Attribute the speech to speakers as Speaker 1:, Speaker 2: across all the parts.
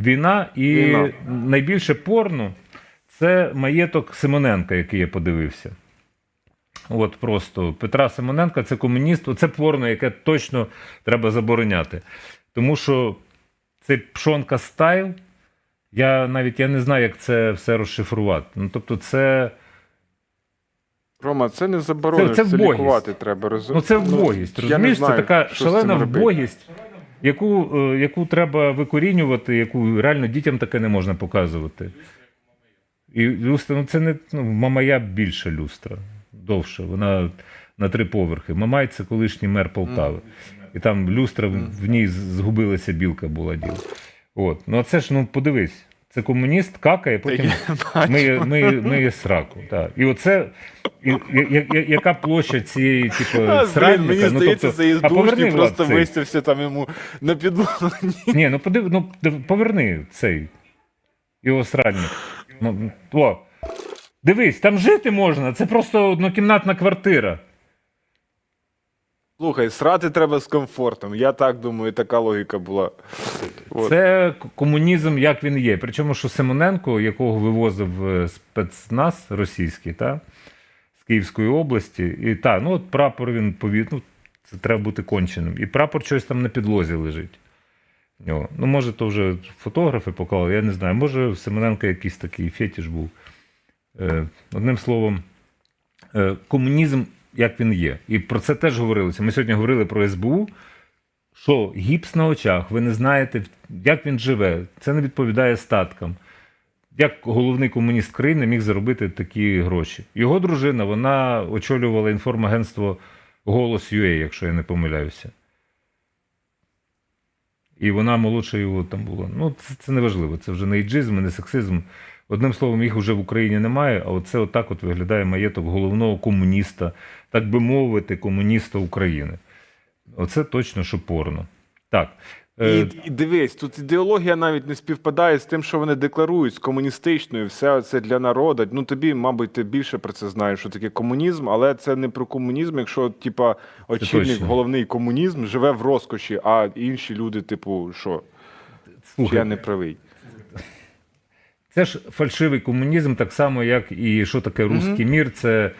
Speaker 1: Війна і
Speaker 2: Війна.
Speaker 1: найбільше порно це маєток Симоненка, який я подивився. От просто Петра Симоненка це комуніст, це порно, яке точно треба забороняти. Тому що цей пшонка стайл, я навіть я не знаю, як це все розшифрувати. Ну, тобто, це,
Speaker 2: Рома, це не заборонено,
Speaker 1: Це-
Speaker 2: це,
Speaker 1: це
Speaker 2: лікувати треба,
Speaker 1: ну, це вбогість. Розумієш, це така шалена вбогість, яку, е, яку треба викорінювати, яку реально дітям таке не можна показувати. І люстра, ну це не ну, Мамая більша люстра, довше. Вона на три поверхи. Мамай це колишній мер Полтави. І там люстра, в- в ній згубилася білка була діла. От. Ну а це ж, ну подивись, це комуніст какає, потім миє, сраку. Так. І оце, і, я, я, яка площа цієї, типу,
Speaker 2: А,
Speaker 1: сральника?
Speaker 2: мені
Speaker 1: ну,
Speaker 2: здається,
Speaker 1: тобто,
Speaker 2: цей
Speaker 1: а поверни,
Speaker 2: просто
Speaker 1: цей.
Speaker 2: вистався там йому на підлогу.
Speaker 1: Ні, ну подив, ну поверни цей його сральник. Ну, О, дивись, там жити можна, це просто однокімнатна квартира.
Speaker 2: Слухай, срати треба з комфортом. Я так думаю, така логіка була.
Speaker 1: Це комунізм, як він є. Причому, що Симоненко, якого вивозив е, спецназ російський, та, з Київської області, і та, ну от прапор він повід, ну, це треба бути конченим. І прапор щось там на підлозі лежить. в нього. Ну, може, то вже фотографи поклали, я не знаю. Може, у Симоненка якийсь такий фетиш був. Е, одним словом, е, комунізм, як він є. І про це теж говорилося. Ми сьогодні говорили про СБУ, що гіпс на очах, ви не знаєте, як він живе, це не відповідає статкам. Як головний комуніст країни міг заробити такі гроші? Його дружина вона очолювала інформагентство Голос UA, якщо я не помиляюся. І вона молодша його там була. Ну, це, це не важливо, це вже не іджизм, не сексизм. Одним словом, їх вже в Україні немає, а оце отак от виглядає маєток головного комуніста, так би мовити, комуніста України. Оце точно що порно. Так. е,
Speaker 2: І, і дивись, тут ідеологія навіть не співпадає з тим, що вони декларують, з комуністичною, все це для народу. Ну тобі, мабуть, ти більше про це знаєш, що таке комунізм, але це не про комунізм, якщо, типа, очільник, головний комунізм живе в розкоші, а інші люди, типу, що? Чи
Speaker 1: слухай,
Speaker 2: я не правий?
Speaker 1: Це ж фальшивий комунізм, так само, як і що таке русський мір, це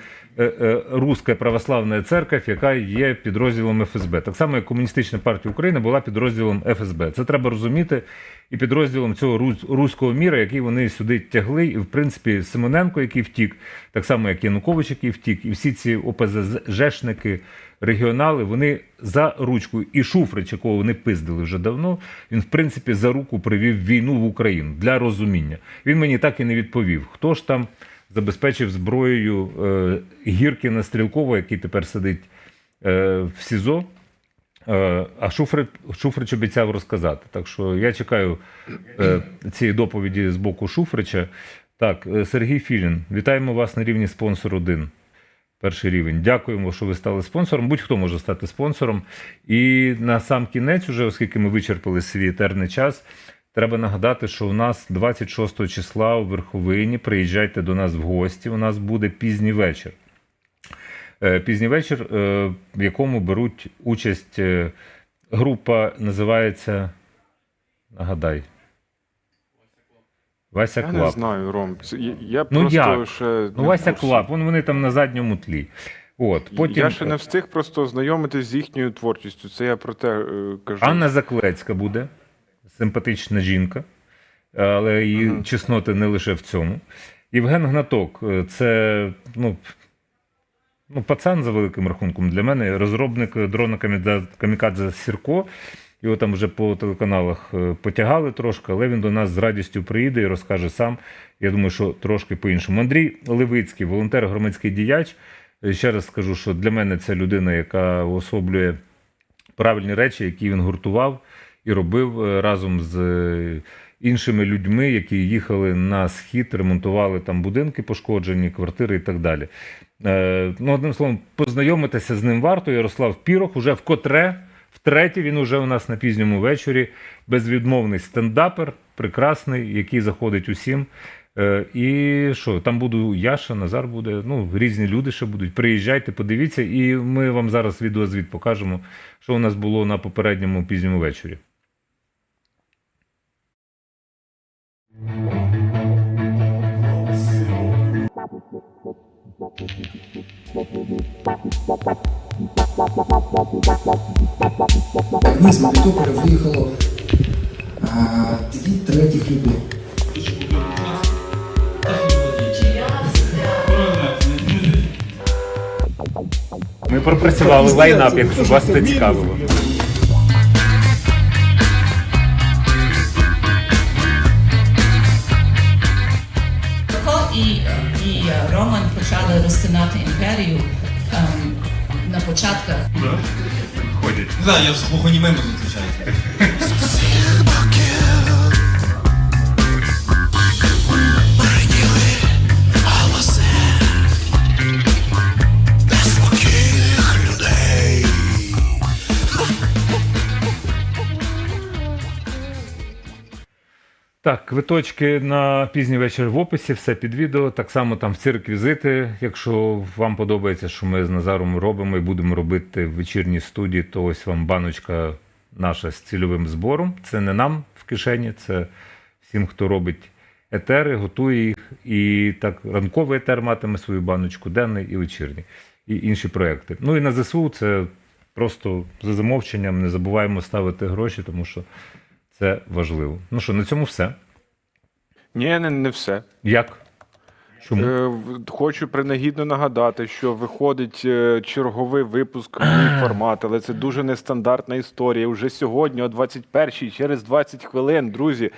Speaker 1: Руська православна церква, яка є підрозділом ФСБ. Так само, як Комуністична партія України була підрозділом ФСБ. Це треба розуміти і підрозділом цього руського міра, який вони сюди тягли. І, в принципі, Симоненко, який втік, так само, як Янукович, який втік, і всі ці ОПЗЖшники, регіонали, вони за ручку. І Шуфрич, якого вони пиздили вже давно, він, в принципі, за руку привів війну в Україну для розуміння. Він мені так і не відповів, хто ж там забезпечив зброєю е, Гіркіна Стрілкова, який тепер сидить е, в СІЗО. Е, А Шуфрич, Шуфрич обіцяв розказати. Так що я чекаю е, цієї доповіді з боку Шуфрича. Так, е, Сергій Філін, вітаємо вас на рівні спонсор 1. Перший рівень. Дякуємо, що ви стали спонсором. Будь-хто може стати спонсором. І на сам кінець, уже, оскільки ми вичерпали свій етерний час, треба нагадати, що у нас 26 числа у Верховині приїжджайте до нас в гості. У нас буде пізній вечір. Е, Пізній вечір, е, в якому беруть участь е, група, називається. Нагадай. Вася
Speaker 2: Я не знаю, Ром. Я,
Speaker 1: Ну,
Speaker 2: просто
Speaker 1: як?
Speaker 2: ще.
Speaker 1: Ну, Вася. Клаб, вон вони там на задньому тлі. От, потім
Speaker 2: Я ще не встиг просто ознайомитись з їхньою творчістю. Це я про те кажу.
Speaker 1: Анна Заклецька буде, симпатична жінка, але її
Speaker 2: Мгм.
Speaker 1: чесноти не лише в цьому. Євген Гнаток е, це ну, ну, пацан за великим рахунком для мене, розробник дрона Камікадзе Сірко. Його там вже по телеканалах е, потягали трошки, але він до нас з радістю приїде і розкаже сам. Я думаю, що трошки по-іншому. Андрій Левицький, волонтер, громадський діяч. Е, Ще раз скажу, що для мене це людина, яка особлює правильні речі, які він гуртував і робив е, разом з е, іншими людьми, які їхали на схід, ремонтували там будинки пошкоджені, квартири і так далі. Е, ну, одним словом, познайомитися з ним варто. Ярослав Пірох уже вкотре, втретє, він уже у нас на пізньому вечорі. Безвідмовний стендапер, прекрасний, який заходить усім. І що, там буду Яша, Назар буде, ну, різні люди ще будуть. Приїжджайте, подивіться, і ми вам зараз відеозвіт покажемо, що у нас було на попередньому пізньому вечорі.
Speaker 3: Ми з Мелітополя виїхало дві третіх людей.
Speaker 1: Ми пропрацювали лайнап, якщо вас це цікавило.
Speaker 4: Почали розтинати імперію ем, на початках
Speaker 1: Ходять.
Speaker 5: Да, я з глухонімими зустрічаюся.
Speaker 1: Так, квиточки на пізній вечір в описі, все під відео. Так само там всі реквізити. Якщо вам подобається, що ми з Назаром робимо і будемо робити в вечірній студії, то ось вам баночка наша з цільовим збором. Це не нам в кишені, це всім, хто робить етери, готує їх. І так ранковий етер матиме свою баночку, денний і вечірній, і інші проекти. Ну і на ЗСУ це просто за замовченням. Не забуваємо ставити гроші, тому що це важливо. Ну що, на цьому все.
Speaker 2: Ні, не, не все.
Speaker 1: Як? Чому?
Speaker 2: Е, Хочу принагідно нагадати, що виходить е, черговий випуск мій формат, але це дуже нестандартна історія. Уже сьогодні, о 21-й, через 20 хвилин, друзі,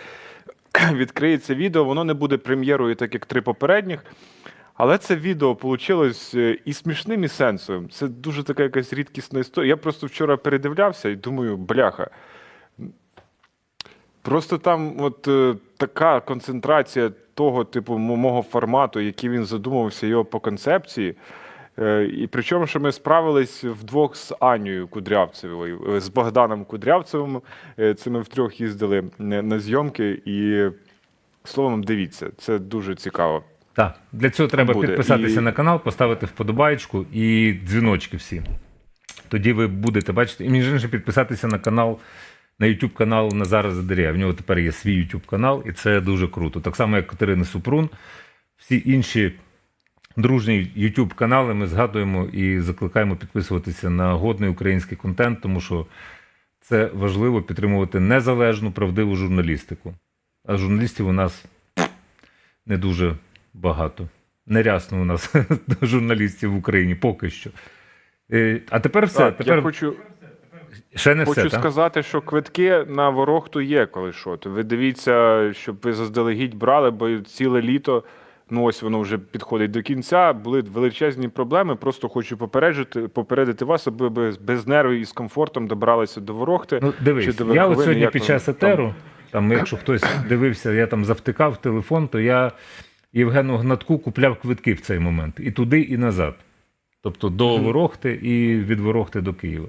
Speaker 2: відкриється відео. Воно не буде прем'єрою, так як три попередніх. Але це відео вийшло і смішним, і сенсовим. Це дуже така якась рідкісна історія. Я просто вчора передивлявся і думаю, бляха. Просто там от е, така концентрація того типу мого формату, який він задумався його по концепції. Е, і причому, що ми справились вдвох з Анією Кудрявцевою, е, з Богданом Кудрявцевим. Е, Це ми втрьох їздили на на зйомки. І словом, дивіться, це дуже цікаво.
Speaker 1: Так, для цього треба
Speaker 2: буде.
Speaker 1: підписатися
Speaker 2: І-
Speaker 1: на канал, поставити вподобаєчку і дзвіночки всі. Тоді ви будете бачити. І між іншим підписатися на канал, на YouTube канал Назара Задаря. В нього тепер є свій YouTube канал, і це дуже круто. Так само, як Катерини Супрун. Всі інші дружні YouTube канали ми згадуємо і закликаємо підписуватися на годний український контент, тому що це важливо підтримувати незалежну, правдиву журналістику. А журналістів у нас не дуже багато. Нерясно у нас журналістів в Україні поки що. Е, А тепер все.
Speaker 2: Так,
Speaker 1: тепер
Speaker 2: я хочу,
Speaker 1: ще не
Speaker 2: хочу
Speaker 1: все. так?
Speaker 2: сказати, що квитки на ворогту є, коли що. То ви дивіться, щоб ви заздалегідь брали, бо ціле літо. Ну, ось воно вже підходить до кінця. Були величезні проблеми. Просто хочу попередити, попередити вас, аби ви без нервів і з комфортом добралися до ворогти.
Speaker 1: Ну, дивись,
Speaker 2: чи до
Speaker 1: я от сьогодні під час
Speaker 2: там.
Speaker 1: етеру, там, якщо хтось дивився, я там завтикав телефон, то я Євгену Гнатку купляв квитки в цей момент. І туди, і назад. Тобто до Ворохти і від Ворохти до Києва.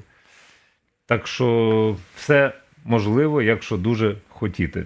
Speaker 1: Так що все можливо, якщо дуже хотіти.